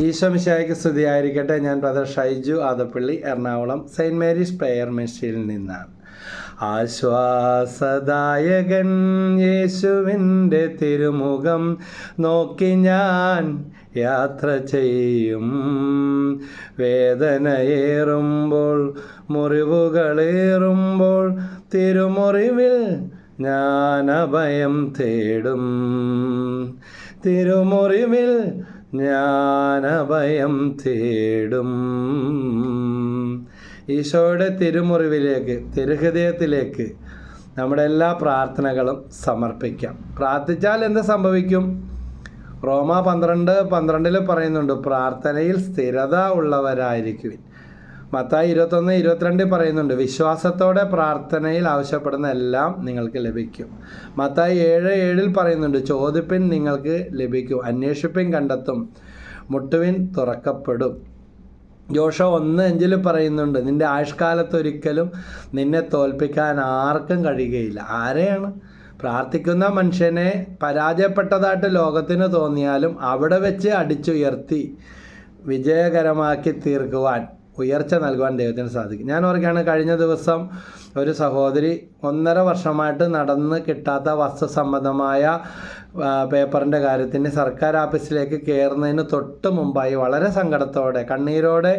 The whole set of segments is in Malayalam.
ഈശോമിശായ്ക്ക് സ്തുതിയായിരിക്കട്ടെ. ഞാൻ brother Shaiju Adappally Ernakulam Saint Mary's prayer മെഷീനിൽ നിന്നാണ്. ആശ്വാസദായകൻ യേശുവിന്റെ തിരുമുഖം നോക്കി ഞാൻ യാത്ര ചെയ്യും. വേദനയേറുമ്പോൾ മുറിവുകളേറുമ്പോൾ തിരുമുറിവിൽ ഞാൻ അഭയം തേടും. തിരുമുറിവിൽ അഭയം തേടും. ഈശോയുടെ തിരുമുറിവിലേക്ക് തിരുഹൃദയത്തിലേക്ക് നമ്മുടെ എല്ലാ പ്രാർത്ഥനകളും സമർപ്പിക്കാം. പ്രാർത്ഥിച്ചാൽ എന്ത് സംഭവിക്കും? റോമ പന്ത്രണ്ട് പന്ത്രണ്ടിൽ പറയുന്നുണ്ട് പ്രാർത്ഥനയിൽ സ്ഥിരത ഉള്ളവരായിരിക്കുവിൻ. മത്തായി ഇരുപത്തൊന്ന് ഇരുപത്തിരണ്ടിൽ പറയുന്നുണ്ട് വിശ്വാസത്തോടെ പ്രാർത്ഥനയിൽ ആവശ്യപ്പെടുന്ന എല്ലാം നിങ്ങൾക്ക് ലഭിക്കും. മത്തായി ഏഴ് ഏഴിൽ പറയുന്നുണ്ട് ചോദിപ്പിൻ നിങ്ങൾക്ക് ലഭിക്കും അന്വേഷിപ്പിൻ കണ്ടെത്തും മുട്ടുവിൻ തുറക്കപ്പെടും. ജോഷ ഒന്ന് അഞ്ചിൽ പറയുന്നുണ്ട് നിന്റെ ആയുഷ്കാലത്ത് ഒരിക്കലും നിന്നെ തോൽപ്പിക്കാൻ ആർക്കും കഴിയുകയില്ല. ആരെയാണ്? പ്രാർത്ഥിക്കുന്ന മനുഷ്യനെ പരാജയപ്പെട്ടതായിട്ട് ലോകത്തിന് തോന്നിയാലും അവിടെ വെച്ച് അടിച്ചുയർത്തി വിജയകരമാക്കി തീർക്കുവാൻ ഉയർച്ച നൽകുവാൻ ദൈവത്തിന് സാധിക്കും. ഞാൻ ഓർക്കുകയാണ് കഴിഞ്ഞ ദിവസം ഒരു സഹോദരി ഒന്നര വർഷമായിട്ട് നടന്ന് കിട്ടാത്ത വസ്തു സംബന്ധമായ പേപ്പറിന്റെ കാര്യത്തിന് സർക്കാർ ഓഫീസിലേക്ക് കയറുന്നതിന് തൊട്ട് മുമ്പായി വളരെ സങ്കടത്തോടെ കണ്ണീരോടെ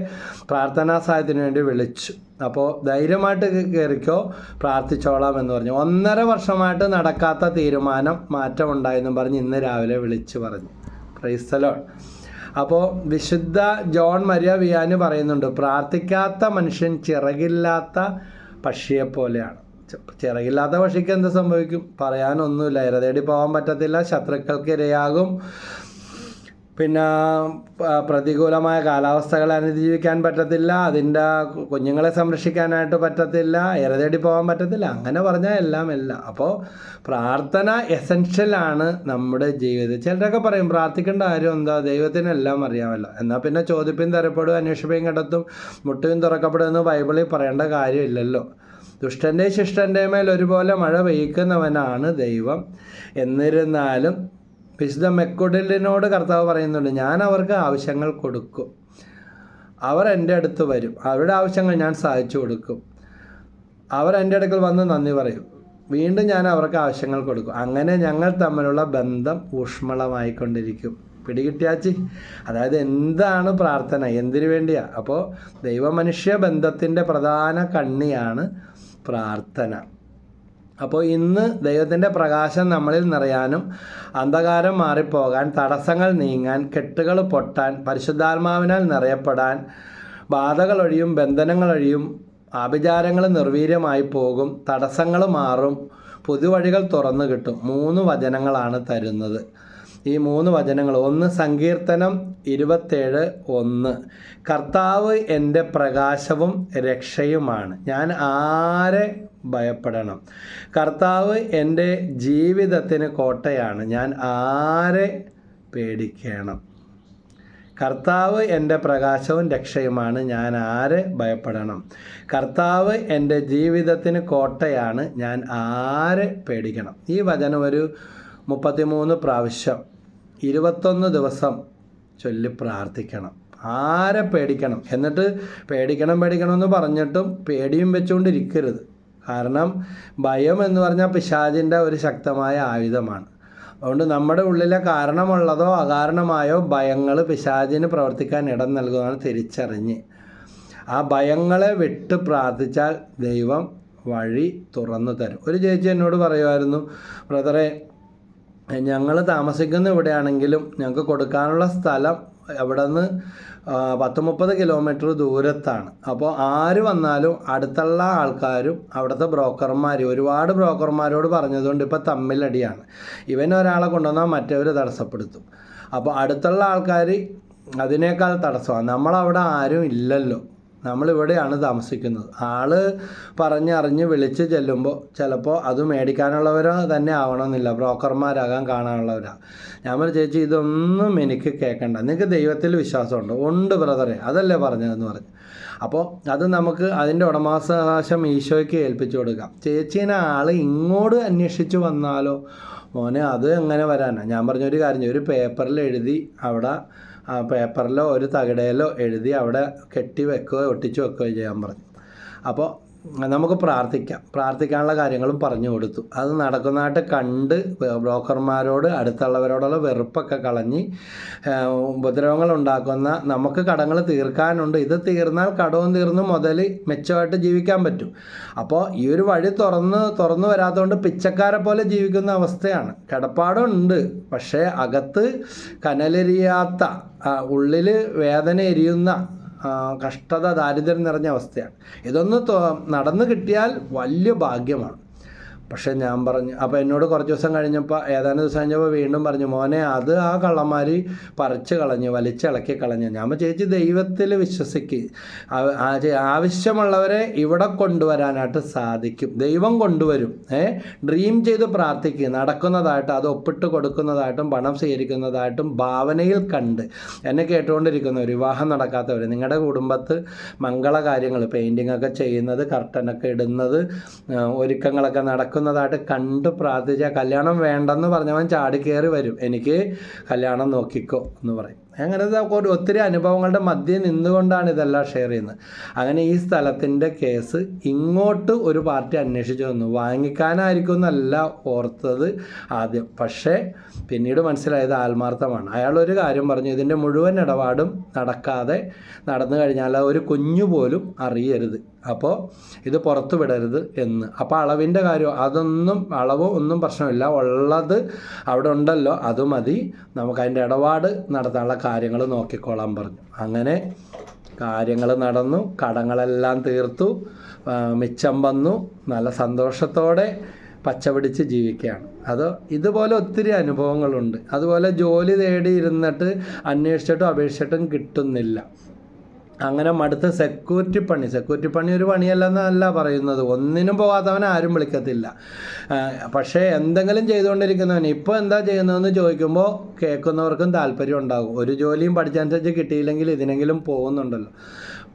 പ്രാർത്ഥനാ സഹായത്തിന് വേണ്ടി വിളിച്ചു. അപ്പോൾ ധൈര്യമായിട്ട് കയറിക്കോ പ്രാർത്ഥിച്ചോളാം എന്ന് പറഞ്ഞു. ഒന്നര വർഷമായിട്ട് നടക്കാത്ത തീരുമാനം മാറ്റമുണ്ടായെന്നും പറഞ്ഞ് ഇന്ന് രാവിലെ വിളിച്ചു പറഞ്ഞു. ക്രൈസ്തലോൺ അപ്പോൾ വിശുദ്ധ ജോൺ മരിയ വിയാന് പറയുന്നുണ്ട് പ്രാർത്ഥിക്കാത്ത മനുഷ്യൻ ചിറകില്ലാത്ത പക്ഷിയെ പോലെയാണ്. ചിറകില്ലാത്ത പക്ഷിക്ക് എന്ത് സംഭവിക്കും? പറയാനൊന്നുമില്ല. ഇരതേടി പോകാൻ പറ്റത്തില്ല. ശത്രുക്കൾക്ക് ഇരയാകും പിന്നെ പ്രതികൂലമായ കാലാവസ്ഥകളെ അതിജീവിക്കാൻ പറ്റത്തില്ല അതിന്റെ കുഞ്ഞുങ്ങളെ സംരക്ഷിക്കാനായിട്ട് പറ്റത്തില്ല ഇരതേടി പോകാൻ പറ്റത്തില്ല അങ്ങനെ പറഞ്ഞാൽ എല്ലാം എല്ലാം. അപ്പോൾ പ്രാർത്ഥന എസെൻഷ്യലാണ് നമ്മുടെ ജീവിതത്തിൽ. ചിലരൊക്കെ പറയും പ്രാർത്ഥിക്കേണ്ട കാര്യം എന്താ? ദൈവത്തിനെല്ലാം അറിയാമല്ലോ. എന്നാൽ പിന്നെ ചോദിപ്പിയും തരപ്പെടും അന്വേഷിപ്പയും കണ്ടെത്തും മുട്ടയും തുറക്കപ്പെടുമെന്ന് ബൈബിളിൽ പറയേണ്ട കാര്യമില്ലല്ലോ. ദുഷ്ടന്റെ ശിഷ്ടന്റെ മേൽ ഒരുപോലെ മഴ പെയ്ക്കുന്നവനാണ് ദൈവം. എന്നിരുന്നാലും വിശുദ്ധ മെക്കുടലിനോട് കർത്താവ് പറയുന്നുണ്ട് ഞാൻ അവർക്ക് ആവശ്യങ്ങൾ കൊടുക്കും. അവർ എന്റെ അടുത്ത് വരും. അവരുടെ ആവശ്യങ്ങൾ ഞാൻ സഹായിച്ചു കൊടുക്കും. അവർ എന്റെ അടുക്കൽ വന്ന് നന്ദി പറയും. വീണ്ടും ഞാൻ അവർക്ക് ആവശ്യങ്ങൾ കൊടുക്കും. അങ്ങനെ ഞങ്ങൾ തമ്മിലുള്ള ബന്ധം ഊഷ്മളമായിക്കൊണ്ടിരിക്കും. പിടികിട്ടിയാച്ചി? അതായത് എന്താണ് പ്രാർത്ഥന? എന്തിനു വേണ്ടിയാ? അപ്പോൾ ദൈവമനുഷ്യ ബന്ധത്തിന്റെ പ്രധാന കണ്ണിയാണ് പ്രാർത്ഥന. അപ്പോൾ ഇന്ന് ദൈവത്തിന്റെ പ്രകാശം നമ്മളിൽ നിറയാനും അന്ധകാരം മാറിപ്പോകാൻ തടസ്സങ്ങൾ നീങ്ങാൻ കെട്ടുകൾ പൊട്ടാൻ പരിശുദ്ധാത്മാവിനാൽ നിറയപ്പെടാൻ ബാധകളൊഴിയും ബന്ധനങ്ങളൊഴിയും ആഭിചാരങ്ങൾ നിർവീര്യമായി പോകും തടസ്സങ്ങൾ മാറും പുതുവഴികൾ തുറന്നു കിട്ടും. മൂന്ന് വചനങ്ങളാണ് തരുന്നത്. ഈ മൂന്ന് വചനങ്ങൾ. ഒന്ന് സങ്കീർത്തനം ഇരുപത്തേഴ് ഒന്ന്. കർത്താവ് എന്റെ പ്രകാശവും രക്ഷയുമാണ്. ഞാൻ ആരെ ഭയപ്പെടണം. കർത്താവ് എന്റെ ജീവിതത്തിന് കോട്ടയാണ്. ഞാൻ ആരെ പേടിക്കണം? കർത്താവ് എന്റെ പ്രകാശവും രക്ഷയുമാണ്. ഞാൻ ആരെ ഭയപ്പെടണം? കർത്താവ് എന്റെ ജീവിതത്തിന് കോട്ടയാണ്. ഞാൻ ആരെ പേടിക്കണം? ഈ വചനം ഒരു മുപ്പത്തിമൂന്ന് പ്രാവശ്യം ഇരുപത്തൊന്ന് ദിവസം ചൊല്ലി പ്രാർത്ഥിക്കണം. ആരെ പേടിക്കണം? എന്നിട്ട് പേടിക്കണം പേടിക്കണം എന്ന് പറഞ്ഞിട്ടും പേടിയും വെച്ചുകൊണ്ടിരിക്കരുത്. കാരണം ഭയം എന്ന് പറഞ്ഞാൽ പിശാചിന്റെ ഒരു ശക്തമായ ആയുധമാണ്. അതുകൊണ്ട് നമ്മുടെ ഉള്ളിലെ കാരണമുള്ളതോ അകാരണമായോ ഭയങ്ങൾ പിശാചിന് പ്രവർത്തിക്കാൻ ഇടം നൽകുന്നതാണ് തിരിച്ചറിഞ്ഞ്. ആ ഭയങ്ങളെ വിട്ട് പ്രാർത്ഥിച്ചാൽ ദൈവം വഴി തുറന്നു തരും. ഒരു ചേച്ചി എന്നോട് പറയുമായിരുന്നു ബ്രദറെ ഞങ്ങൾ താമസിക്കുന്ന ഇവിടെയാണെങ്കിലും ഞങ്ങൾക്ക് കൊടുക്കാനുള്ള സ്ഥലം അവിടെ നിന്ന് പത്ത് മുപ്പത് കിലോമീറ്റർ ദൂരത്താണ്. അപ്പോൾ ആര് വന്നാലും അടുത്തുള്ള ആൾക്കാരും അവിടുത്തെ ബ്രോക്കർമാർ ഒരുപാട് ബ്രോക്കർമാരോട് പറഞ്ഞതുകൊണ്ട് ഇപ്പോൾ തമ്മിലടിയാണ് ഇവൻ ഒരാളെ കൊണ്ടുവന്നാൽ മറ്റവർ തടസ്സപ്പെടുത്തും. അപ്പോൾ അടുത്തുള്ള ആൾക്കാർ അതിനേക്കാൾ തടസ്സമാണ്. നമ്മളവിടെ ആരും ഇല്ലല്ലോ. നമ്മളിവിടെയാണ് താമസിക്കുന്നത്. ആൾ പറഞ്ഞറിഞ്ഞ് വിളിച്ച് ചെല്ലുമ്പോൾ ചിലപ്പോൾ അത് മേടിക്കാനുള്ളവരോ തന്നെ ആവണമെന്നില്ല. ബ്രോക്കർമാരാകാൻ കാണാനുള്ളവരാണ് ഞാൻ പറഞ്ഞു ചേച്ചി ഇതൊന്നും എനിക്ക് കേൾക്കണ്ട നിങ്ങൾക്ക് ദൈവത്തിൽ വിശ്വാസമുണ്ട്. ഉണ്ട് ബ്രദറെ. അതല്ലേ പറഞ്ഞതെന്ന് പറഞ്ഞു അപ്പോൾ അത് നമുക്ക് അതിന്റെ ഉടമാവകാശം ഈശോയ്ക്ക് ഏൽപ്പിച്ചു കൊടുക്കാം. ചേച്ചീനെ ആൾ ഇങ്ങോട്ട് അന്വേഷിച്ച് വന്നാലോ? മോനെ അത് എങ്ങനെ വരാനാണ് ഞാൻ പറഞ്ഞൊരു കാര്യം ഒരു പേപ്പറിൽ എഴുതി അവിടെ പേപ്പറിലോ ഒരു തകിടയിലോ എഴുതി അവിടെ കെട്ടി വെക്കുകയോ ഒട്ടിച്ചു വെക്കുകയോ ചെയ്യാൻ പറഞ്ഞു. അപ്പോൾ നമുക്ക് പ്രാർത്ഥിക്കാം. പ്രാർത്ഥിക്കാനുള്ള കാര്യങ്ങളും പറഞ്ഞു കൊടുത്തു. അത് നടക്കുന്നതായിട്ട് കണ്ട് ബ്രോക്കർമാരോട് അടുത്തുള്ളവരോടുള്ള വെറുപ്പൊക്കെ കളഞ്ഞ് ഉപദ്രവങ്ങൾ ഉണ്ടാക്കുന്ന നമുക്ക് കടങ്ങൾ തീർക്കാനുണ്ട്. ഇത് തീർന്നാൽ കടവും തീർന്നു മുതൽ മെച്ചമായിട്ട് ജീവിക്കാൻ പറ്റും. അപ്പോൾ ഈ ഒരു വഴി തുറന്ന് തുറന്നു വരാത്തതുകൊണ്ട് പിച്ചക്കാരെ പോലെ ജീവിക്കുന്ന അവസ്ഥയാണ്. കിടപ്പാടുണ്ട്. പക്ഷേ അകത്ത് കനലെരിയാത്ത ഉള്ളിൽ വേദന എരിയുന്ന കഷ്ടത ദാരിദ്ര്യം നിറഞ്ഞ അവസ്ഥയാണ്. ഇതൊന്ന് നടന്നു കിട്ടിയാൽ വലിയ ഭാഗ്യമാണ്. പക്ഷേ ഞാൻ പറഞ്ഞു അപ്പോൾ എന്നോട് കുറച്ച് ദിവസം കഴിഞ്ഞപ്പോൾ ഏതാനും ദിവസം കഴിഞ്ഞപ്പോൾ വീണ്ടും പറഞ്ഞു മോനെ അത് ആ കള്ളന്മാർ പറിച്ച് കളഞ്ഞു വലിച്ചിളക്കി കളഞ്ഞു. ഞാൻ ചേച്ചി ദൈവത്തിൽ വിശ്വസിക്ക്. ആവശ്യമുള്ളവരെ ഇവിടെ കൊണ്ടുവരാനായിട്ട് സാധിക്കും. ദൈവം കൊണ്ടുവരും. ഏ ഡ്രീം ചെയ്ത് പ്രാർത്ഥിക്കുക നടക്കുന്നതായിട്ട് അത് ഒപ്പിട്ട് കൊടുക്കുന്നതായിട്ടും പണം സ്വീകരിക്കുന്നതായിട്ടും ഭാവനയിൽ കണ്ട്. എന്നെ കേട്ടുകൊണ്ടിരിക്കുന്നവർ വിവാഹം നടക്കാത്തവർ നിങ്ങളുടെ കുടുംബത്ത് മംഗള കാര്യങ്ങൾ പെയിന്റിങ്ങൊക്കെ ചെയ്യുന്നത് കർട്ടനൊക്കെ ഇടുന്നത് ഒരുക്കങ്ങളൊക്കെ ഒരുക്കങ്ങളൊക്കെ നടക്കുന്നതായിട്ട് കണ്ട് പ്രാർത്ഥിച്ചാൽ കല്യാണം വേണ്ടെന്ന് പറഞ്ഞവൻ ചാടി കയറി വരും. എനിക്ക് കല്യാണം നോക്കിക്കോ എന്ന് പറയും. അങ്ങനെ ഇത് ഒത്തിരി അനുഭവങ്ങളുടെ മധ്യേ നിന്നുകൊണ്ടാണ് ഇതെല്ലാം ഷെയർ ചെയ്യുന്നത്. അങ്ങനെ ഈ സ്ഥലത്തിന്റെ കേസ് ഇങ്ങോട്ട് ഒരു പാർട്ടി അന്വേഷിച്ചു വന്നു. വാങ്ങിക്കാനായിരിക്കും എന്നല്ല ഓർത്തത് ആദ്യം. പക്ഷേ പിന്നീട് മനസ്സിലായത് ആത്മാർത്ഥമാണ്. അയാൾ ഒരു കാര്യം പറഞ്ഞു ഇതിന്റെ മുഴുവൻ ഇടപാടും നടക്കാതെ നടന്നു കഴിഞ്ഞാൽ ഒരു കുഞ്ഞു പോലും അറിയരുത്. അപ്പോൾ ഇത് പുറത്തു വിടരുത് എന്ന്. അപ്പോൾ അളവിന്റെ കാര്യം അതൊന്നും അളവ് ഒന്നും പ്രശ്നമില്ല. ഉള്ളത് അവിടെ ഉണ്ടല്ലോ അത് മതി. നമുക്ക് അതിന്റെ ഇടപാട് നടത്താനുള്ള കാര്യങ്ങൾ നോക്കിക്കോളാൻ പറഞ്ഞു. അങ്ങനെ കാര്യങ്ങൾ നടന്നു കടങ്ങളെല്ലാം തീർത്തു മിച്ചം വന്നു നല്ല സന്തോഷത്തോടെ പച്ചപിടിച്ച് ജീവിക്കുകയാണ്. അത് ഇതുപോലെ ഒത്തിരി അനുഭവങ്ങളുണ്ട്. അതുപോലെ ജോലി തേടി ഇരുന്നിട്ട് അന്വേഷിച്ചിട്ടും അപേക്ഷിച്ചിട്ടും കിട്ടുന്നില്ല. അങ്ങനെ മടുത്ത സെക്യൂരിറ്റി പണി. സെക്യൂരിറ്റി പണി ഒരു പണിയല്ലെന്നല്ല പറയുന്നത്. ഒന്നിനും പോകാത്തവനെ ആരും വിളിക്കത്തില്ല. പക്ഷേ എന്തെങ്കിലും ചെയ്തുകൊണ്ടിരിക്കുന്നവൻ ഇപ്പോൾ എന്താ ചെയ്യുന്നതെന്ന് ചോദിക്കുമ്പോൾ കേൾക്കുന്നവർക്കും താല്പര്യം ഉണ്ടാകും. ഒരു ജോലിയും പഠിച്ചനുസരിച്ച് കിട്ടിയില്ലെങ്കിൽ ഇതിനെങ്കിലും പോകുന്നുണ്ടല്ലോ.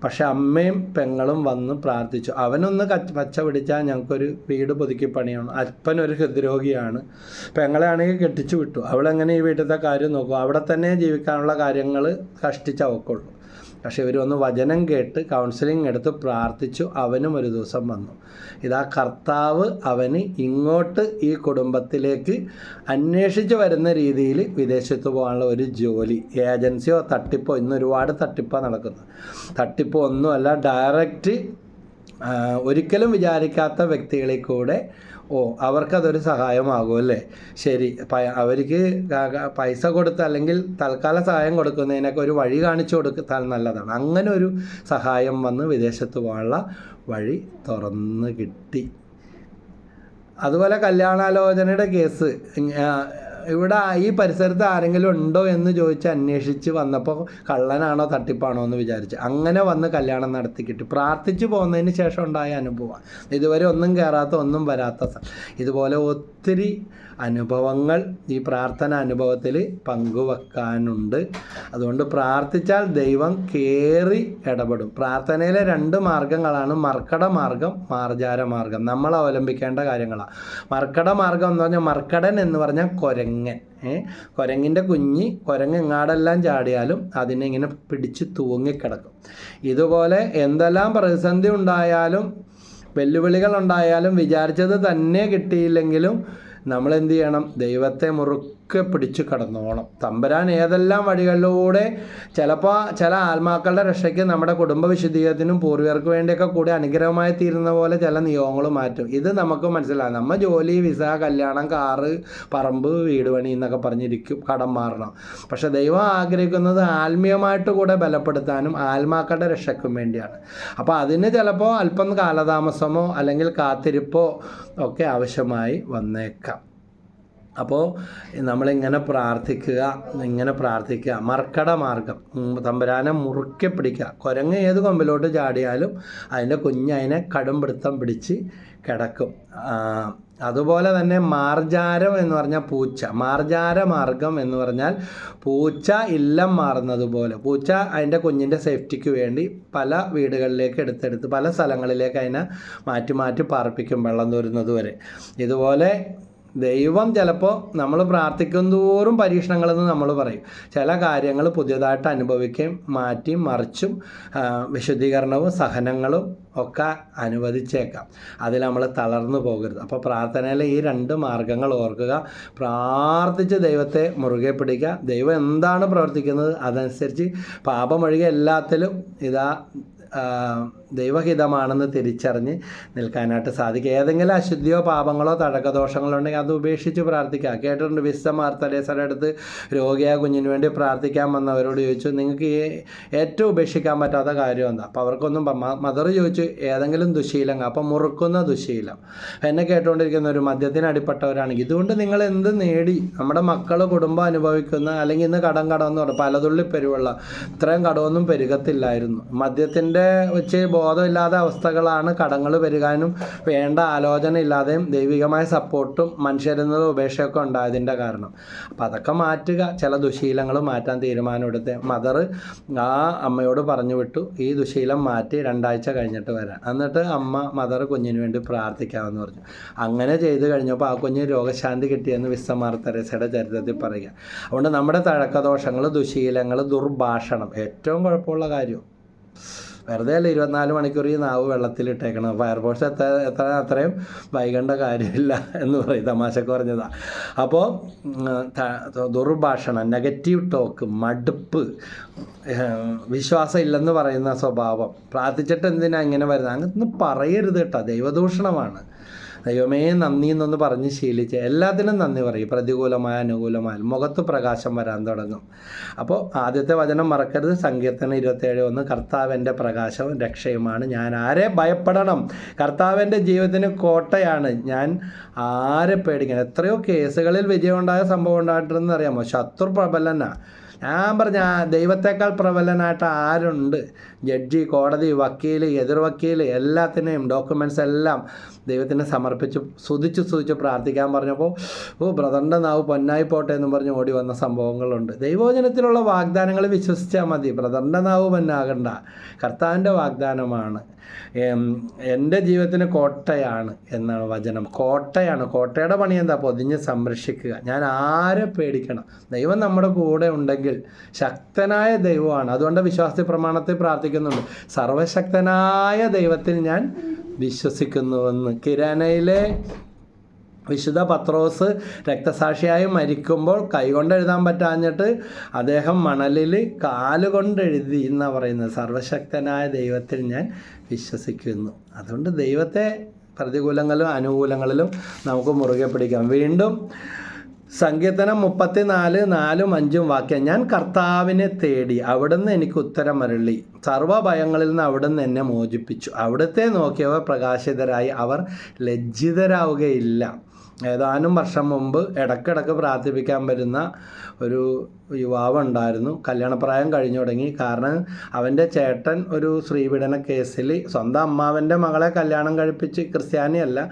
പക്ഷെ അമ്മയും പെങ്ങളും വന്ന് പ്രാർത്ഥിച്ചു. അവനൊന്ന് കച്ച പച്ച പിടിച്ചാൽ ഞങ്ങൾക്കൊരു വീട് പുതുക്കി പണിയാണ്. അപ്പനൊരു ഹൃദ്രോഗിയാണ്. പെങ്ങളെ ആണെങ്കിൽ കെട്ടിച്ചു വിട്ടു. അവളെങ്ങനെ ഈ വീട്ടിലത്തെ കാര്യം നോക്കും? അവിടെ തന്നെ ജീവിക്കാനുള്ള കാര്യങ്ങൾ കഷ്ടിച്ച് അവക്കുള്ളൂ പക്ഷെ ഇവർ വന്ന് വചനം കേട്ട് കൗൺസിലിംഗ് എടുത്ത് പ്രാർത്ഥിച്ചു അവനും ഒരു ദിവസം വന്നു. ഇതാ കർത്താവ് അവന് ഇങ്ങോട്ട് ഈ കുടുംബത്തിലേക്ക് അന്വേഷിച്ച് വരുന്ന രീതിയിൽ വിദേശത്ത് പോകാനുള്ള ഒരു ജോലി ഏജൻസിയോ തട്ടിപ്പോ ഇന്ന് ഒരുപാട് തട്ടിപ്പാണ് നടക്കുന്നത് തട്ടിപ്പോ ഒന്നുമല്ല ഡയറക്റ്റ് ഒരിക്കലും വിചാരിക്കാത്ത വ്യക്തികളിൽ കൂടെ ഓ അവർക്കതൊരു സഹായമാകും അല്ലേ? ശരി അവർക്ക് പൈസ കൊടുത്ത് അല്ലെങ്കിൽ തൽക്കാല സഹായം കൊടുക്കുന്നതിനൊക്കെ ഒരു വഴി കാണിച്ചു കൊടുത്താൽ നല്ലതാണ്. അങ്ങനെ ഒരു സഹായം വന്ന് വിദേശത്ത് പോകാനുള്ള വഴി തുറന്ന് കിട്ടി. അതുപോലെ കല്യാണാലോചനയുടെ കേസ് ഇവിടെ ഈ പരിസരത്ത് ആരെങ്കിലും ഉണ്ടോ എന്ന് ചോദിച്ച് അന്വേഷിച്ച് വന്നപ്പോൾ കള്ളനാണോ തട്ടിപ്പാണോ എന്ന് വിചാരിച്ച് അങ്ങനെ വന്ന് കല്യാണം നടത്തി കിട്ടി പ്രാർത്ഥിച്ചു പോകുന്നതിന് ശേഷം ഉണ്ടായ അനുഭവം. ഇതുവരെ ഒന്നും കയറാത്ത ഒന്നും വരാത്ത ഇതുപോലെ ഒത്തിരി അനുഭവങ്ങൾ ഈ പ്രാർത്ഥന അനുഭവത്തിൽ പങ്കുവെക്കാനുണ്ട്. അതുകൊണ്ട് പ്രാർത്ഥിച്ചാൽ ദൈവം കയറി ഇടപെടും. പ്രാർത്ഥനയിലെ രണ്ട് മാർഗങ്ങളാണ് മർക്കട മാർഗം മാർജാര മാർഗം നമ്മൾ അവലംബിക്കേണ്ട കാര്യങ്ങളാണ് മർക്കട മാർഗം എന്ന് പറഞ്ഞാൽ മർക്കടൻ എന്ന് പറഞ്ഞാൽ കൊരങ്ങൻ. കുരങ്ങിന്റെ കുഞ്ഞ് കുരങ്ങ് എങ്ങാടെല്ലാം ചാടിയാലും അതിനെ ഇങ്ങനെ പിടിച്ച് തൂങ്ങിക്കിടക്കും. ഇതുപോലെ എന്തെല്ലാം പ്രതിസന്ധി ഉണ്ടായാലും വെല്ലുവിളികൾ ഉണ്ടായാലും വിചാരിച്ചത് തന്നെ കിട്ടിയില്ലെങ്കിലും നമ്മൾ എന്ത് ചെയ്യണം? ദൈവത്തെ മുറുക്കെ കടന്നു കടന്നോണം. തമ്പരാൻ ഏതെല്ലാം വഴികളിലൂടെ ചിലപ്പോൾ ചില ആത്മാക്കളുടെ രക്ഷയ്ക്ക് നമ്മുടെ കുടുംബ വിശുദ്ധീകരണത്തിനും പൂർവികർക്ക് വേണ്ടിയൊക്കെ കൂടി അനുഗ്രഹമായി തീരുന്ന പോലെ ചില നിയമങ്ങൾ മാറ്റും. ഇത് നമുക്ക് മനസ്സിലാകും നമ്മൾ ജോലി വിസ കല്യാണം കാറ് പറമ്പ് വീട് പണി എന്നൊക്കെ പറഞ്ഞിരിക്കും. കടം മാറണം. പക്ഷെ ദൈവം ആഗ്രഹിക്കുന്നത് ആത്മീയമായിട്ട് കൂടെ ബലപ്പെടുത്താനും ആത്മാക്കളുടെ രക്ഷയ്ക്കും വേണ്ടിയാണ്. അപ്പോൾ അതിന് ചിലപ്പോൾ അല്പം കാലതാമസമോ അല്ലെങ്കിൽ കാത്തിരിപ്പോ ഒക്കെ ആവശ്യമായി വന്നേക്കാം. അപ്പോൾ നമ്മളിങ്ങനെ പ്രാർത്ഥിക്കുക ഇങ്ങനെ പ്രാർത്ഥിക്കുക. മർക്കട മാർഗം. തമ്പരാനെ മുറുക്കെ പിടിക്കുക. കുരങ്ങ് ഏത് കൊമ്പിലോട്ട് ചാടിയാലും അതിന്റെ കുഞ്ഞ് അതിനെ കടും പിടുത്തം പിടിച്ച് കിടക്കും. അതുപോലെ തന്നെ മാർജാരം എന്ന് പറഞ്ഞാൽ പൂച്ച. മാർജാര മാർഗം എന്ന് പറഞ്ഞാൽ പൂച്ച ഇല്ലം മാറുന്നതുപോലെ പൂച്ച അതിന്റെ കുഞ്ഞിന്റെ സേഫ്റ്റിക്ക് വേണ്ടി പല വീടുകളിലേക്ക് എടുത്തെടുത്ത് പല സ്ഥലങ്ങളിലേക്ക് അതിനെ മാറ്റി മാറ്റി പാർപ്പിക്കും വെള്ളം തോരുന്നത് വരെ. ഇതുപോലെ ദൈവം ചിലപ്പോൾ നമ്മൾ പ്രാർത്ഥിക്കും തോറും പരീക്ഷണങ്ങളെന്ന് നമ്മൾ പറയും. ചില കാര്യങ്ങൾ പുതിയതായിട്ട് അനുഭവിക്കുകയും മാറ്റി മറിച്ചും വിശുദ്ധീകരണവും സഹനങ്ങളും ഒക്കെ അനുവദിച്ചേക്കാം. അതിൽ നമ്മൾ തളർന്നു പോകരുത്. അപ്പോൾ പ്രാർത്ഥനയിലെ ഈ രണ്ട് മാർഗങ്ങൾ ഓർക്കുക. പ്രാർത്ഥിച്ച് ദൈവത്തെ മുറുകെ പിടിക്കുക. ദൈവം എന്താണ് പ്രവർത്തിക്കുന്നത്? അതനുസരിച്ച് പാപമൊഴികെ എല്ലാത്തിലും ഇതാ ദൈവഹിതമാണെന്ന് തിരിച്ചറിഞ്ഞ് നിൽക്കാനായിട്ട് സാധിക്കും. ഏതെങ്കിലും അശുദ്ധിയോ പാപങ്ങളോ തഴക്കദോഷങ്ങളോ ഉണ്ടെങ്കിൽ അത് ഉപേക്ഷിച്ച് പ്രാർത്ഥിക്കുക. കേട്ടിട്ടുണ്ട് വിശ്വ മാർത്തലേസയുടെ അടുത്ത് രോഗിയായ കുഞ്ഞിന് വേണ്ടി പ്രാർത്ഥിക്കാൻ വന്നവരോട് ചോദിച്ചു നിങ്ങൾക്ക് ഏറ്റവും ഉപേക്ഷിക്കാൻ പറ്റാത്ത കാര്യം എന്താ? അപ്പോൾ അവർക്കൊന്നും മദർ ചോദിച്ചു ഏതെങ്കിലും ദുശീലങ്ങൾ അപ്പോൾ മുറുക്കുന്ന ദുശീലം. എന്നെ കേട്ടുകൊണ്ടിരിക്കുന്ന ഒരു മദ്യത്തിന് അടിപ്പെട്ടവരാണെങ്കിൽ ഇതുകൊണ്ട് നിങ്ങൾ എന്ത് നേടി? നമ്മുടെ മക്കൾ കുടുംബം അനുഭവിക്കുന്ന അല്ലെങ്കിൽ ഇന്ന് കടം കടം എന്ന് പറയും പലതുള്ളി പെരുവെള്ള ഇത്രയും കടമൊന്നും പെരുകത്തില്ലായിരുന്നു. മദ്യത്തിന്റെ വെച്ച് ബോധമില്ലാത്ത അവസ്ഥകളാണ് കടങ്ങൾ പെരുകാനും വേണ്ട ആലോചന ഇല്ലാതെയും ദൈവികമായ സപ്പോർട്ടും മനുഷ്യരുന്നത് ഉപേക്ഷയൊക്കെ ഉണ്ടായതിന്റെ കാരണം. അപ്പം അതൊക്കെ മാറ്റുക. ചില ദുശീലങ്ങൾ മാറ്റാൻ തീരുമാനമെടുത്ത് മദർ ആ അമ്മയോട് പറഞ്ഞു വിട്ടു ഈ ദുശീലം മാറ്റി രണ്ടാഴ്ച കഴിഞ്ഞിട്ട് വരാം. എന്നിട്ട് അമ്മ മദർ കുഞ്ഞിന് വേണ്ടി പ്രാർത്ഥിക്കാമെന്ന് പറഞ്ഞു. അങ്ങനെ ചെയ്ത് കഴിഞ്ഞപ്പോൾ ആ കുഞ്ഞ് രോഗശാന്തി കിട്ടിയെന്ന് വിസ്സമാർ തെരേസയുടെ ചരിത്രത്തിൽ പറയുക. അതുകൊണ്ട് നമ്മുടെ തഴക്കദോഷങ്ങൾ ദുശീലങ്ങൾ ദുർഭാഷണം ഏറ്റവും കുഴപ്പമുള്ള കാര്യം. വെറുതെ അല്ല ഇരുപത്തിനാല് മണിക്കൂർ ഈ നാവ് വെള്ളത്തിലിട്ടേക്കണം ഫയർഫോഴ്സ് എത്ര എത്ര അത്രയും വൈകേണ്ട കാര്യമില്ല എന്ന് പറയും. തമാശക്ക് പറഞ്ഞതാ അപ്പോൾ ദുർഭാഷണം നെഗറ്റീവ് ടോക്ക് മടുപ്പ് വിശ്വാസം ഇല്ലെന്ന് പറയുന്ന സ്വഭാവം. പ്രാർത്ഥിച്ചിട്ട് എന്തിനാ ഇങ്ങനെ വരുന്നത്? അങ്ങനെ പറയരുത് കേട്ടോ. ദൈവദൂഷണമാണ്. ദൈവമേ നന്ദി എന്നൊന്ന് പറഞ്ഞ് ശീലിച്ച് എല്ലാത്തിനും നന്ദി പറയും. പ്രതികൂലമായ അനുകൂലമായ മുഖത്ത് പ്രകാശം വരാൻ തുടങ്ങും. അപ്പോൾ ആദ്യത്തെ വചനം മറക്കരുത്. സങ്കീർത്തനം ഇരുപത്തേഴ് ഒന്ന് കർത്താവിന്റെ പ്രകാശവും രക്ഷയുമാണ്. ഞാൻ ആരെ ഭയപ്പെടണം? കർത്താവിന്റെ ജീവിതത്തിന് കോട്ടയാണ്. ഞാൻ ആരെ പേടിക്കണം? എത്രയോ കേസുകളിൽ വിജയമുണ്ടായ സംഭവം ഉണ്ടായിട്ടുണ്ടെന്ന് അറിയാമോ? ശത്രു പ്രബലനാ. ഞാൻ പറഞ്ഞ ദൈവത്തെക്കാൾ പ്രബലനായിട്ട് ആരുണ്ട്? ജഡ്ജി കോടതി വക്കീൽ എതിർ വക്കീൽ എല്ലാത്തിനെയും ഡോക്യുമെന്റ്സ് എല്ലാം ദൈവത്തിന് സമർപ്പിച്ച് സ്തുതിച്ച് സ്തുതിച്ച് പ്രാർത്ഥിക്കാൻ പറഞ്ഞപ്പോൾ ഓ ബ്രദറിന്റെ നാവ് പൊന്നായി പോട്ടെ എന്ന് പറഞ്ഞ് ഓടി വന്ന സംഭവങ്ങളുണ്ട്. ദൈവവചനത്തിലുള്ള വാഗ്ദാനങ്ങൾ വിശ്വസിച്ചാൽ മതി. ബ്രദറിന്റെ നാവ് പൊന്നാകണ്ട. കർത്താവിന്റെ വാഗ്ദാനമാണ്. എന്റെ ജീവിതത്തിന് കോട്ടയാണ് എന്നാണ് വചനം. കോട്ടയാണ്. കോട്ടയുടെ പണി എന്താ? പൊതിഞ്ഞ് സംരക്ഷിക്കുക. ഞാൻ ആരെ പേടിക്കണം? ദൈവം നമ്മുടെ കൂടെ ഉണ്ടെങ്കിൽ ശക്തനായ ദൈവമാണ്. അതുകൊണ്ട് വിശ്വാസ പ്രമാണത്തിൽ പ്രാർത്ഥിക്കുന്നുണ്ട്. സർവശക്തനായ ദൈവത്തിൽ ഞാൻ വിശ്വസിക്കുന്നുവെന്ന്. കിരാനയിലെ വിശുദ്ധ പത്രോസ് രക്തസാക്ഷിയായി മരിക്കുമ്പോൾ കൈകൊണ്ട് എഴുതാൻ പറ്റാഞ്ഞിട്ട് അദ്ദേഹം മണലിൽ കാലുകൊണ്ട് എഴുതി എന്നാണ് പറയുന്നത്. സർവശക്തനായ ദൈവത്തിൽ ഞാൻ വിശ്വസിക്കുന്നു. അതുകൊണ്ട് ദൈവത്തെ പ്രതികൂലങ്ങളിലും അനുകൂലങ്ങളിലും നമുക്ക് മുറുകെ പിടിക്കാം. വീണ്ടും സങ്കീർത്തനം മുപ്പത്തിനാല് നാലും അഞ്ചും വാക്യം ഞാൻ കർത്താവിനെ തേടി അവിടുന്ന് എനിക്ക് ഉത്തരമരളി. സർവഭയങ്ങളിൽ നിന്ന് അവിടെ നിന്ന് എന്നെ മോചിപ്പിച്ചു. അവിടുത്തെ നോക്കിയവർ പ്രകാശിതരായി. അവർ ലജ്ജിതരാവുകയില്ല. ഏതാനും വർഷം മുമ്പ് ഇടക്കിടക്ക് പ്രാർത്ഥിപ്പിക്കാൻ വരുന്ന ഒരു യുവാവ് ഉണ്ടായിരുന്നു കല്യാണപ്രായം കഴിഞ്ഞു തുടങ്ങി. കാരണം അവന്റെ ചേട്ടൻ ഒരു സ്ത്രീപീഡന കേസിൽ സ്വന്തം അമ്മാവന്റെ മകളെ കല്യാണം കഴിപ്പിച്ച് ക്രിസ്ത്യാനിയല്ല.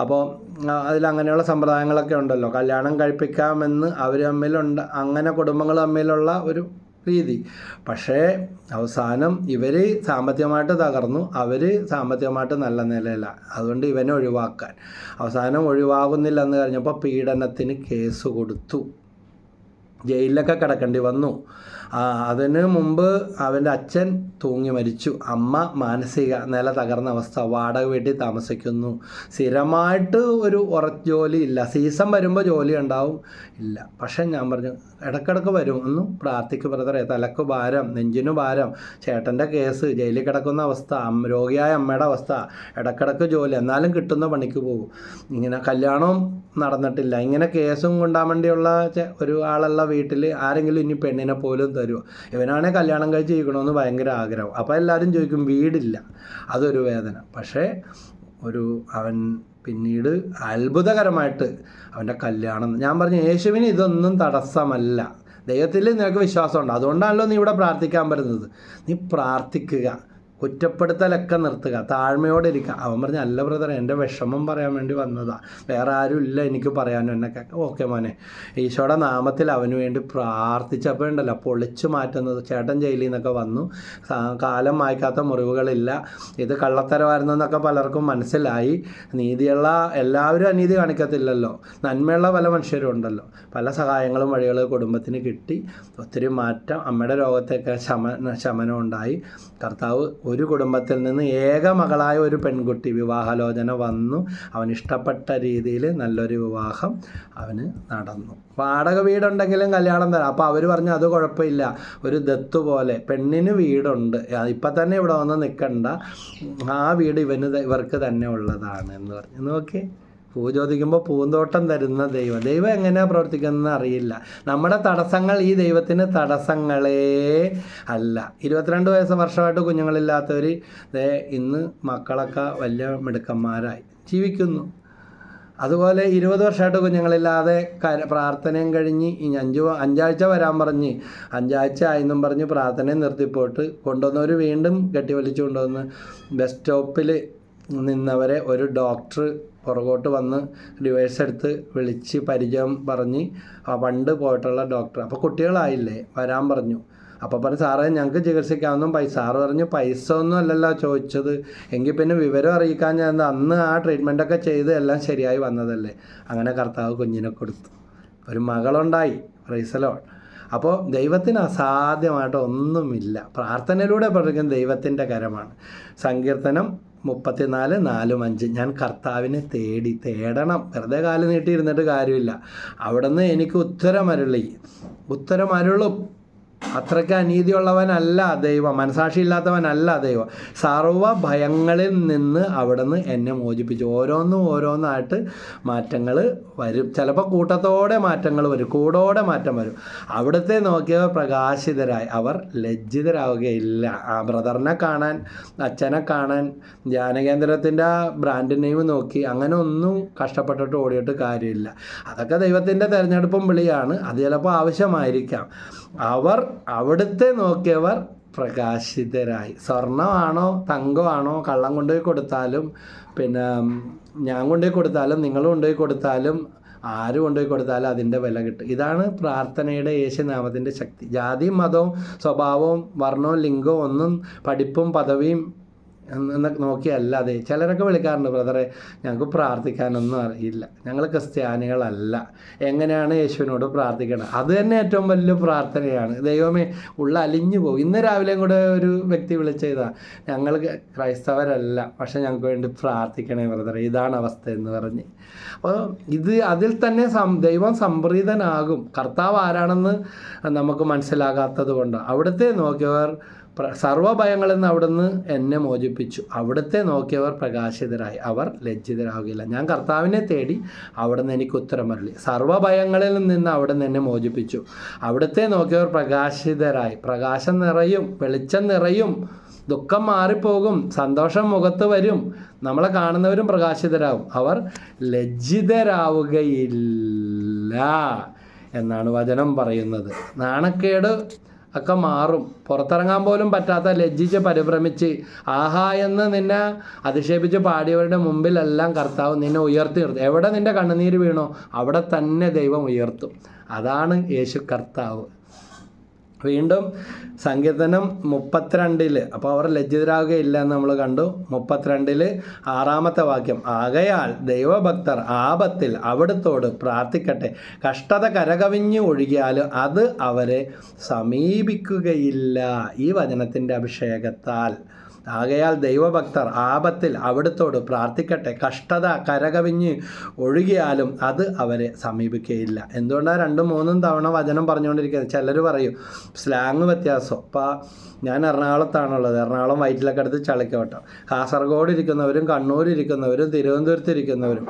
അപ്പോൾ അതിൽ അതിലങ്ങനെയുള്ള സമ്പ്രദായങ്ങളൊക്കെ ഉണ്ടല്ലോ. കല്യാണം കഴിപ്പിക്കാമെന്ന് അവർ തമ്മിലുണ്ട്. അങ്ങനെ കുടുംബങ്ങൾ തമ്മിലുള്ള ഒരു രീതി. പക്ഷേ അവസാനം ഇവർ സാമ്പത്തികമായിട്ട് തകർന്നു. അവർ സാമ്പത്തികമായിട്ട് നല്ല നിലയില്ല അതുകൊണ്ട് ഇവനെ ഒഴിവാക്കാൻ. അവസാനം ഒഴിവാകുന്നില്ല എന്ന് കഴിഞ്ഞപ്പോൾ പീഡനത്തിന് കേസ് കൊടുത്തു. ജയിലിലൊക്കെ കിടക്കേണ്ടി വന്നു. അതിന് മുമ്പ് അവന്റെ അച്ഛൻ തൂങ്ങി മരിച്ചു. അമ്മ മാനസിക നില തകർന്ന അവസ്ഥ. വാടക വീട്ടിൽ താമസിക്കുന്നു. സ്ഥിരമായിട്ട് ഒരു ഉറ ജോലി ഇല്ല. സീസൺ വരുമ്പോൾ ജോലി ഉണ്ടാവും. ഇല്ല. പക്ഷേ ഞാൻ പറഞ്ഞു ഇടക്കിടക്ക് വരും. ഒന്നും പ്രാർത്ഥിക്ക് ബ്രദറെ. തലക്ക് ഭാരം നെഞ്ചിനു ഭാരം. ചേട്ടന്റെ കേസ് ജയിലിൽ കിടക്കുന്ന അവസ്ഥ രോഗിയായ അമ്മയുടെ അവസ്ഥ. ഇടക്കിടക്ക് ജോലി. എന്നാലും കിട്ടുന്ന പണിക്ക് പോകും. ഇങ്ങനെ കല്യാണവും നടന്നിട്ടില്ല. ഇങ്ങനെ കേസും കൊണ്ടാൻ വേണ്ടിയുള്ള ഒരു ആളുള്ള വീട്ടിൽ ആരെങ്കിലും ഇനി പെണ്ണിനെ പോലും തരുമോ ഇവനാണെ കല്യാണം കഴിച്ച് ജീവിക്കണമെന്ന് ഭയങ്കര ആഗ്രഹം. അപ്പോൾ എല്ലാവരും ചോദിക്കും വീടില്ല. അതൊരു വേദന. പക്ഷേ ഒരു അവൻ പിന്നീട് അത്ഭുതകരമായിട്ട് അവന്റെ കല്യാണം ഞാൻ പറഞ്ഞു യേശുവിന് ഇതൊന്നും തടസ്സമല്ല. ദൈവത്തിൽ നിനക്ക് വിശ്വാസമുണ്ട്. അതുകൊണ്ടാണല്ലോ നീ ഇവിടെ പ്രാർത്ഥിക്കാൻ പറ്റുന്നത് നീ പ്രാർത്ഥിക്കുക. കുറ്റപ്പെടുത്തലൊക്കെ നിർത്തുക താഴ്മയോടെ ഇരിക്കുക അവൻ പറഞ്ഞു അല്ല ബ്രദർ എന്റെ വിഷമം പറയാൻ വേണ്ടി വന്നതാ. വേറെ ആരും ഇല്ല എനിക്ക് പറയാനും എന്നൊക്കെ. ഓക്കെ മോനെ. ഈശോയുടെ നാമത്തിൽ അവന് വേണ്ടി പ്രാർത്ഥിച്ചപ്പോൾ ഉണ്ടല്ലോ പൊളിച്ചു മാറ്റുന്നത്. ചേട്ടൻ ജയിലിൽ നിന്നൊക്കെ വന്നു. കാലം മായ്ക്കാത്ത മുറിവുകളില്ല. ഇത് കള്ളത്തരമായിരുന്നെന്നൊക്കെ പലർക്കും മനസ്സിലായി. നീതിയുള്ള എല്ലാവരും അനീതി കാണിക്കത്തില്ലല്ലോ. നന്മയുള്ള പല മനുഷ്യരും ഉണ്ടല്ലോ. പല സഹായങ്ങളും വഴികൾ കുടുംബത്തിന് കിട്ടി. ഒത്തിരി മാറ്റം. അമ്മയുടെ രോഗത്തൊക്കെ ശമന ശമനം ഉണ്ടായി കർത്താവ് ഒരു കുടുംബത്തിൽ നിന്ന് ഏക മകളായ ഒരു പെൺകുട്ടി വിവാഹാലോചന വന്നു. അവൻ ഇഷ്ടപ്പെട്ട രീതിയിൽ നല്ലൊരു വിവാഹം അവന് നടന്നു. വാടക വീടുണ്ടെങ്കിലും കല്യാണം തരാം. അപ്പോൾ അവർ പറഞ്ഞു അത് കുഴപ്പമില്ല. ഒരു ദത്ത് പോലെ. പെണ്ണിന് വീടുണ്ട്. ഇപ്പം തന്നെ ഇവിടെ വന്ന് നിൽക്കണ്ട ആ വീട് ഇവന് ഇവർക്ക് തന്നെ ഉള്ളതാണ് എന്ന് പറഞ്ഞു. നോക്കി പൂ ചോദിക്കുമ്പോൾ പൂന്തോട്ടം തരുന്ന ദൈവം. ദൈവം എങ്ങനെയാണ് പ്രവർത്തിക്കുന്നതെന്ന് അറിയില്ല. നമ്മുടെ തടസ്സങ്ങൾ ഈ ദൈവത്തിന് തടസ്സങ്ങളേ അല്ല. ഇരുപത്തിരണ്ട് വയസ്സ് വർഷമായിട്ട് കുഞ്ഞുങ്ങളില്ലാത്തവർ ദേ ഇന്ന് മക്കളൊക്കെ വലിയ മിടുക്കന്മാരായി. ജീവിക്കുന്നു. അതുപോലെ ഇരുപത് വർഷമായിട്ട് കുഞ്ഞുങ്ങളില്ലാതെ പ്രാർത്ഥനയും കഴിഞ്ഞ് ഇനി അഞ്ച് അഞ്ചാഴ്ച വരാൻ പറഞ്ഞ് അഞ്ചാഴ്ച ആയെന്നും പറഞ്ഞ് പ്രാർത്ഥനയും നിർത്തിപ്പോട്ട് കൊണ്ടുവന്നവർ വീണ്ടും കെട്ടിവലിച്ചു കൊണ്ടുവന്ന് ബസ് സ്റ്റോപ്പിൽ നിന്നവരെ ഒരു ഡോക്ടർ പുറകോട്ട് വന്ന് ഡിവൈസ് എടുത്ത് വിളിച്ച് പരിചയം പറഞ്ഞ് ആ പണ്ട് പോയിട്ടുള്ള ഡോക്ടർ അപ്പോൾ കുട്ടികളായില്ലേ? വരാൻ പറഞ്ഞു. അപ്പോൾ പറഞ്ഞു സാറേ ഞങ്ങൾക്ക് ചികിത്സിക്കാവുന്ന പൈസ സാറ് പറഞ്ഞു പൈസ ഒന്നും അല്ലല്ലോ ചോദിച്ചത്. എങ്കിൽ പിന്നെ വിവരം അറിയിക്കാൻ ഞാൻ അന്ന് ആ ട്രീറ്റ്മെന്റൊക്കെ ചെയ്ത് എല്ലാം ശരിയായി വന്നതല്ലേ? അങ്ങനെ കർത്താവ് കുഞ്ഞിനെ കൊടുത്തു. ഒരു മകളുണ്ടായി പ്രൈസലോ അപ്പോൾ ദൈവത്തിന് അസാധ്യമായിട്ട് ഒന്നുമില്ല. പ്രാർത്ഥനയിലൂടെ പഠിക്കുന്ന ദൈവത്തിന്റെ കരമാണ്. സങ്കീർത്തനം മുപ്പത്തിനാല് നാലും അഞ്ച്. ഞാൻ കർത്താവിനെ തേടി തേടണം. വെറുതെ കാൽ നീട്ടിയിരുന്നിട്ട് കാര്യമില്ല. അവിടുന്ന് എനിക്ക് ഉത്തരമരുളി. ഉത്തരമരുളും. അത്രയ്ക്ക് അനീതിയുള്ളവനല്ല ദൈവം മനസാക്ഷി ഇല്ലാത്തവനല്ല ദൈവം. സർവ ഭയങ്ങളിൽ നിന്ന് അവിടുന്ന് എന്നെ മോചിപ്പിച്ചു. ഓരോന്നും ഓരോന്നായിട്ട് മാറ്റങ്ങൾ വരും. ചിലപ്പോൾ കൂട്ടത്തോടെ മാറ്റങ്ങൾ വരും കൂടോടെ മാറ്റം വരും. അവിടുത്തെ നോക്കിയവർ പ്രകാശിതരായി. അവർ ലജ്ജിതരാവുകയില്ല. ആ ബ്രദറിനെ കാണാൻ അച്ഛനെ കാണാൻ ധ്യാനകേന്ദ്രത്തിന്റെ ബ്രാൻഡ് നെയിം നോക്കി അങ്ങനെ ഒന്നും കഷ്ടപ്പെട്ടിട്ട് ഓടിയിട്ട് കാര്യമില്ല. അതൊക്കെ ദൈവത്തിന്റെ തിരഞ്ഞെടുപ്പും വിളിയാണ്. അത് ചിലപ്പോൾ ആവശ്യമായിരിക്കാം. അവർ അവിടുത്തെ നോക്കിയവർ പ്രകാശിതരായി. സ്വർണമാണോ തങ്കമാണോ കള്ളം കൊണ്ടുപോയി കൊടുത്താലും പിന്നെ ഞാൻ കൊണ്ടുപോയി കൊടുത്താലും നിങ്ങൾ കൊണ്ടുപോയി കൊടുത്താലും ആര് കൊണ്ടുപോയി കൊടുത്താലും അതിന്റെ വില കിട്ടും. ഇതാണ് പ്രാർത്ഥനയുടെ യേശുനാമത്തിന്റെ ശക്തി. ജാതിയും മതവും സ്വഭാവവും വർണവും ലിംഗവും ഒന്നും പഠിപ്പും പദവിയും എന്നൊക്കെ നോക്കിയല്ല അതെ ചിലരൊക്കെ വിളിക്കാറുണ്ട് ബ്രദറെ ഞങ്ങൾക്ക് പ്രാർത്ഥിക്കാനൊന്നും അറിയില്ല. ഞങ്ങൾ ക്രിസ്ത്യാനികളല്ല. എങ്ങനെയാണ് യേശുവിനോട് പ്രാർത്ഥിക്കണം അത് തന്നെ ഏറ്റവും വലിയ പ്രാർത്ഥനയാണ്. ദൈവമേ ഉള്ള അലിഞ്ഞു പോകും. ഇന്ന് രാവിലെയും കൂടെ ഒരു വ്യക്തി വിളിച്ചതാ ഞങ്ങൾ ക്രൈസ്തവരല്ല പക്ഷെ ഞങ്ങൾക്ക് വേണ്ടി പ്രാർത്ഥിക്കണേ ബ്രദറെ ഇതാണ് അവസ്ഥ എന്ന് പറഞ്ഞ്. അപ്പോൾ ഇത് അതിൽ തന്നെ സം ദൈവം സംപ്രീതനാകും. കർത്താവ് ആരാണെന്ന് നമുക്ക് മനസ്സിലാകാത്തത് കൊണ്ട്. അവിടുത്തെ നോക്കിയവർ നിന്ന് അവിടുന്ന് എന്നെ മോചിപ്പിച്ചു. അവിടുത്തെ നോക്കിയവർ പ്രകാശിതരായി. അവർ ലജ്ജിതരാകുകയില്ല. ഞാൻ കർത്താവിനെ തേടി അവിടുന്ന് എനിക്ക് ഉത്തരമരളി. സർവഭയങ്ങളിൽ നിന്ന് അവിടുന്ന് എന്നെ മോചിപ്പിച്ചു. അവിടുത്തെ നോക്കിയവർ പ്രകാശിതരായി. പ്രകാശം നിറയും വെളിച്ചം നിറയും ദുഃഖം മാറിപ്പോകും സന്തോഷം മുഖത്ത് വരും. നമ്മളെ കാണുന്നവരും പ്രകാശിതരാകും. അവർ ലജ്ജിതരാവുകയില്ല എന്നാണ് വചനം പറയുന്നത്. നാണക്കേട് ഒക്കെ മാറും. പുറത്തിറങ്ങാൻ പോലും പറ്റാത്ത ലജ്ജിച്ച് പരിഭ്രമിച്ച് ആഹാ എന്ന് നിന്നെ അധിക്ഷേപിച്ച് പാടിയവരുടെ മുമ്പിലെല്ലാം കർത്താവ് നിന്നെ ഉയർത്തി നിർത്തും. എവിടെ നിന്റെ കണ്ണുനീര് വീണോ അവിടെ തന്നെ ദൈവം ഉയർത്തും. അതാണ് യേശു കർത്താവ്. വീണ്ടും സങ്കീർത്തനം മുപ്പത്തിരണ്ടിൽ അപ്പോൾ അവർ ലജ്ജിതരാകുകയില്ല എന്ന് നമ്മൾ കണ്ടു. മുപ്പത്തിരണ്ടിൽ ആറാമത്തെ വാക്യം ആകയാൽ ദൈവഭക്തർ ആപത്തിൽ അവിടുത്തോട് പ്രാർത്ഥിക്കട്ടെ. കഷ്ടത കരകവിഞ്ഞു ഒഴുകിയാൽ അത് അവരെ സമീപിക്കുകയില്ല. ഈ വചനത്തിന്റെ അഭിഷേകത്താൽ. ആകയാൽ ദൈവഭക്തർ ആപത്തിൽ അവിടുത്തോട് പ്രാർത്ഥിക്കട്ടെ. കഷ്ടത കരകവിഞ്ഞ് ഒഴുകിയാലും അത് അവരെ സമീപിക്കുകയില്ല. എന്തുകൊണ്ടാണ് രണ്ടും മൂന്നും തവണ വചനം പറഞ്ഞുകൊണ്ടിരിക്കുന്നത്? ചിലർ പറയും സ്ലാങ് വ്യത്യാസം. ഇപ്പോൾ ഞാൻ എറണാകുളത്താണുള്ളത്. എറണാകുളം വയറ്റിലൊക്കെ അടുത്ത് ചളിക്കവട്ടം. കാസർഗോഡ് ഇരിക്കുന്നവരും കണ്ണൂർ ഇരിക്കുന്നവരും തിരുവനന്തപുരത്ത് ഇരിക്കുന്നവരും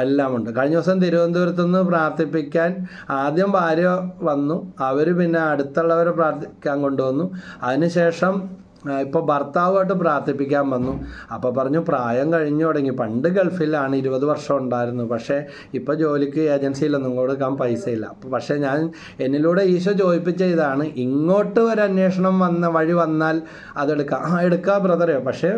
എല്ലാം ഉണ്ട്. കഴിഞ്ഞ ദിവസം തിരുവനന്തപുരത്ത് നിന്ന് പ്രാർത്ഥിപ്പിക്കാൻ ആദ്യം ഭാര്യ വന്നു. അവർ പിന്നെ അടുത്തുള്ളവരെ പ്രാർത്ഥിക്കാൻ കൊണ്ടുവന്നു. അതിനുശേഷം ഇപ്പോൾ ഭർത്താവുമായിട്ട് പ്രാർത്ഥിപ്പിക്കാൻ വന്നു. അപ്പോൾ പറഞ്ഞു പ്രായം കഴിഞ്ഞു തുടങ്ങി. പണ്ട് ഗൾഫിലാണ് ഇരുപത് വർഷം ഉണ്ടായിരുന്നു. പക്ഷേ ഇപ്പോൾ ജോലിക്ക് ഏജൻസിയിലൊന്നും കൊടുക്കാൻ പൈസയില്ല. പക്ഷേ ഞാൻ എന്നിലൂടെ ഈശോ ചോദിപ്പിച്ച ഇതാണ് ഇങ്ങോട്ട് ഒരു അന്വേഷണം വന്ന വഴി വന്നാൽ അതെടുക്കാം ആ എടുക്കാം ബ്രദറെ. പക്ഷേ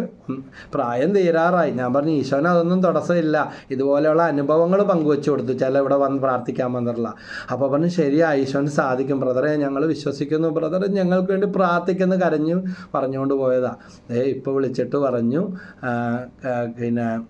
പ്രായം തീരാറായി. ഞാൻ പറഞ്ഞു ഈശോന് അതൊന്നും തടസ്സമില്ല. ഇതുപോലെയുള്ള അനുഭവങ്ങൾ പങ്കുവെച്ചു കൊടുത്തു. ചില ഇവിടെ വന്ന് പ്രാർത്ഥിക്കാൻ വന്നിട്ടുള്ള. അപ്പോൾ പറഞ്ഞു ശരിയാ ഈശോന് സാധിക്കും ബ്രദറെ. ഞങ്ങൾ വിശ്വസിക്കുന്നു ബ്രദറെ. ഞങ്ങൾക്ക് വേണ്ടി പ്രാർത്ഥിക്കുന്നു കരഞ്ഞു പറഞ്ഞുകൊണ്ട് പോയതാ. ഏ ഇപ്പോൾ വിളിച്ചിട്ട് പറഞ്ഞു പിന്നെ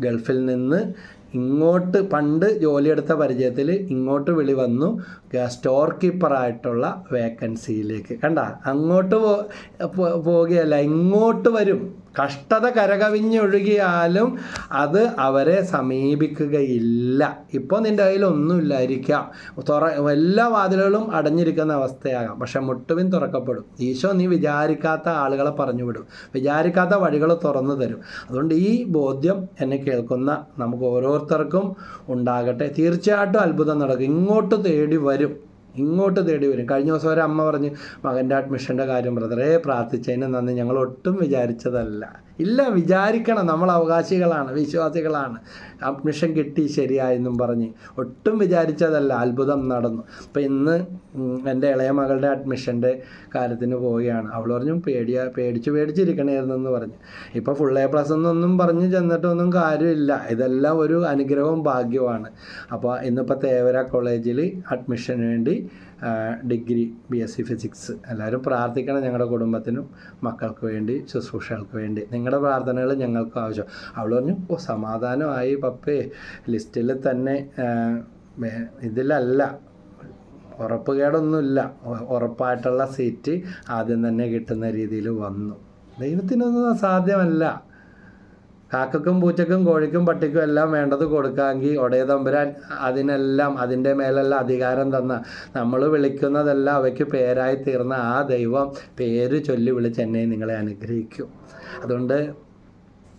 ഗൾഫിൽ നിന്ന് ഇങ്ങോട്ട് പണ്ട് ജോലിയെടുത്ത പരിചയത്തിൽ ഇങ്ങോട്ട് വിളി വന്നു സ്റ്റോർ കീപ്പറായിട്ടുള്ള വേക്കൻസിയിലേക്ക്. കണ്ട? അങ്ങോട്ട് പോ- പോവുകയല്ല ഇങ്ങോട്ട് വരും. കഷ്ടത കരകവിഞ്ഞൊഴുകിയാലും അത് അവരെ സമീപിക്കുകയില്ല. ഇപ്പോൾ നിന്റെ കയ്യിൽ ഒന്നുമില്ലായിരിക്കാം. തുറ എല്ലാ വാതിലുകളും അടഞ്ഞിരിക്കുന്ന അവസ്ഥയാകാം. പക്ഷെ മുട്ടുവിൻ തുറക്കപ്പെടും. ഈശോ നീ വിചാരിക്കാത്ത ആളുകളെ പറഞ്ഞു വിടും വിചാരിക്കാത്ത വഴികൾ തുറന്നു തരും. അതുകൊണ്ട് ഈ ബോധ്യം എന്നെ കേൾക്കുന്ന നമുക്ക് ഓരോരുത്തർക്കും ഉണ്ടാകട്ടെ. തീർച്ചയായിട്ടും അത്ഭുതം നടക്കും. ഇങ്ങോട്ട് തേടി വരും. ഇങ്ങോട്ട് തേടി വരും. കഴിഞ്ഞ ദിവസം ഒരു അമ്മ പറഞ്ഞ് മകന്റെ അഡ്മിഷന്റെ കാര്യം ബ്രദറെ പ്രാർത്ഥിച്ചതിന് നന്ദി. ഞങ്ങൾ ഒട്ടും വിചാരിച്ചതല്ല. ഇല്ല വിചാരിക്കണം. നമ്മൾ അവകാശികളാണ് വിശ്വാസികളാണ്. അഡ്മിഷൻ കിട്ടി ശരിയായെന്നും പറഞ്ഞ്. ഒട്ടും വിചാരിച്ചതല്ല. അത്ഭുതം നടന്നു. അപ്പം ഇന്ന് എന്റെ ഇളയ മകളുടെ അഡ്മിഷന്റെ കാര്യത്തിന് പോവുകയാണ്. അവൾ പറഞ്ഞു പേടിയ പേടിച്ച് പേടിച്ചിരിക്കണമായിരുന്നെന്ന് പറഞ്ഞു. ഇപ്പോൾ ഫുൾ എ പ്ലസ് എന്നൊന്നും പറഞ്ഞ് ചെന്നിട്ടൊന്നും കാര്യമില്ല. ഇതെല്ലാം ഒരു അനുഗ്രഹവും ഭാഗ്യവുമാണ്. അപ്പോൾ ഇന്നിപ്പോൾ തേവര കോളേജിൽ അഡ്മിഷന് വേണ്ടി degree B S C physics എല്ലാവരും പ്രാർത്ഥിക്കണം ഞങ്ങളുടെ കുടുംബത്തിനും മക്കൾക്ക് വേണ്ടി ശുശ്രൂഷകൾക്ക് വേണ്ടി. നിങ്ങളുടെ പ്രാർത്ഥനകൾ ഞങ്ങൾക്ക് ആവശ്യം. അവൾ പറഞ്ഞു ഓ സമാധാനമായി പപ്പേ. ലിസ്റ്റിൽ തന്നെ ഇതിലല്ല. ഉറപ്പുകേടൊന്നുമില്ല. ഉറപ്പായിട്ടുള്ള സീറ്റ് ആദ്യം തന്നെ കിട്ടുന്ന രീതിയിൽ വന്നു. ദൈവത്തിനൊന്നും അസാധ്യമല്ല കാക്കക്കും പൂച്ചക്കും കോഴിക്കും പട്ടിക്കും എല്ലാം വേണ്ടത് കൊടുക്കാമെങ്കിൽ ഒടയ തമ്പുരാൻ അതിനെല്ലാം അതിന്റെ മേലെല്ലാം അധികാരം തന്ന. നമ്മൾ വിളിക്കുന്നതെല്ലാം അവയ്ക്ക് പേരായി തീർന്ന ആ ദൈവം പേര് ചൊല്ലി വിളിച്ച് എന്നെ നിങ്ങളെ അനുഗ്രഹിക്കും. അതുകൊണ്ട്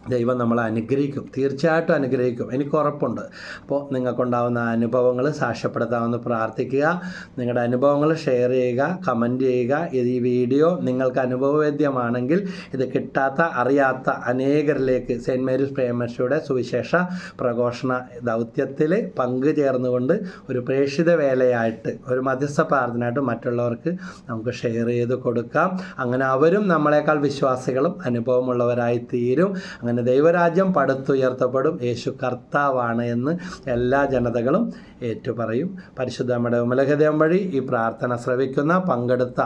ദൈവം നമ്മളെ അനുഗ്രഹിക്കും. തീർച്ചയായിട്ടും അനുഗ്രഹിക്കും. എനിക്ക് ഉറപ്പുണ്ട്. അപ്പോൾ നിങ്ങൾക്കുണ്ടാവുന്ന അനുഭവങ്ങൾ സാക്ഷ്യപ്പെടുത്താമെന്ന് പ്രാർത്ഥിക്കുക. നിങ്ങളുടെ അനുഭവങ്ങൾ ഷെയർ ചെയ്യുക കമന്റ് ചെയ്യുക. ഈ വീഡിയോ നിങ്ങൾക്ക് അനുഭവവേദ്യമാണെങ്കിൽ ഇത് കിട്ടാത്ത അറിയാത്ത അനേകരിലേക്ക് സെന്റ് മേരീസ് പ്രേമശയുടെ സുവിശേഷ പ്രഘോഷണ ദൗത്യത്തിൽ പങ്കുചേർന്നുകൊണ്ട് ഒരു പ്രേക്ഷിത വേലയായിട്ട് ഒരു മധ്യസ്ഥ പ്രാർത്ഥനയായിട്ട് മറ്റുള്ളവർക്ക് നമുക്ക് ഷെയർ ചെയ്ത് കൊടുക്കാം. അങ്ങനെ അവരും നമ്മളെക്കാൾ വിശ്വാസികളും അനുഭവമുള്ളവരായി തീരും അങ്ങനെ ദൈവരാജ്യം പടുത്തുയർത്തപ്പെടും. യേശു കർത്താവാണ് എന്ന് എല്ലാ ജനതകളും ഏറ്റുപറയും. പരിശുദ്ധ നമ്മുടെ ഉമലഹൃദയം വഴി ഈ പ്രാർത്ഥന ശ്രവിക്കുന്ന പങ്കെടുത്ത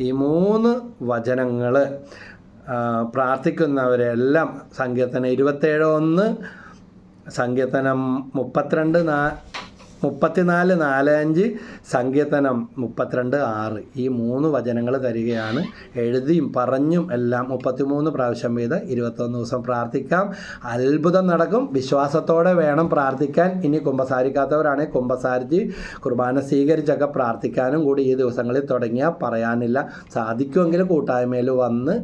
ഈ മൂന്ന് വചനങ്ങൾ പ്രാർത്ഥിക്കുന്നവരെല്ലാം സങ്കീർത്തനം ഇരുപത്തേഴ് ഒന്ന് സങ്കീർത്തനം മുപ്പത്തിരണ്ട് നാ മുപ്പത്തിനാല് നാല് അഞ്ച് സങ്കീർത്തനം മുപ്പത്തിരണ്ട് ആറ്. ഈ മൂന്ന് വചനങ്ങൾ തരികയാണ്. എഴുതിയും പറഞ്ഞും എല്ലാം മുപ്പത്തിമൂന്ന് പ്രാവശ്യം വീത് ഇരുപത്തൊന്ന് ദിവസം പ്രാർത്ഥിക്കാം. അത്ഭുതം നടക്കും. വിശ്വാസത്തോടെ വേണം പ്രാർത്ഥിക്കാൻ. ഇനി കുമ്പസാരിക്കാത്തവരാണെങ്കിൽ കുമ്പസാരിച്ച് കുർബാന സ്വീകരിച്ചൊക്കെ പ്രാർത്ഥിക്കാനും കൂടി ഈ ദിവസങ്ങളിൽ തുടങ്ങിയാൽ പറയാനില്ല. സാധിക്കുമെങ്കിൽ കൂട്ടായ്മയിൽ വന്ന്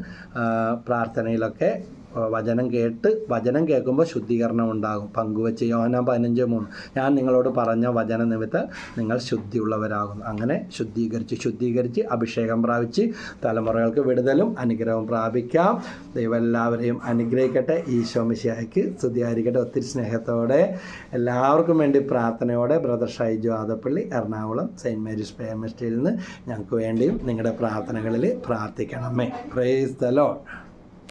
പ്രാർത്ഥനയിലൊക്കെ വചനം കേട്ട് വചനം കേൾക്കുമ്പോൾ ശുദ്ധീകരണം ഉണ്ടാകും. പങ്കുവെച്ച് യോഹന പതിനഞ്ച് മൂന്ന്. ഞാൻ നിങ്ങളോട് പറഞ്ഞ വചന നിമിത്തം നിങ്ങൾ ശുദ്ധിയുള്ളവരാകുന്നു. അങ്ങനെ ശുദ്ധീകരിച്ച് ശുദ്ധീകരിച്ച് അഭിഷേകം പ്രാപിച്ച് തലമുറകൾക്ക് വിടുതലും അനുഗ്രഹവും പ്രാപിക്കാം. ദൈവം എല്ലാവരെയും അനുഗ്രഹിക്കട്ടെ. ഈശോ മിശിഹായ്ക്ക് സ്തുതിയായിരിക്കട്ടെ. ഒത്തിരി സ്നേഹത്തോടെ എല്ലാവർക്കും വേണ്ടി പ്രാർത്ഥനയോടെ brother Shaiju Adappally Ernakulam Saint Mary's പേമസ്റ്റിയിൽ നിന്ന് ഞങ്ങൾക്ക് വേണ്ടിയും നിങ്ങളുടെ പ്രാർത്ഥനകളിൽ പ്രാർത്ഥിക്കണമേ. Praise the load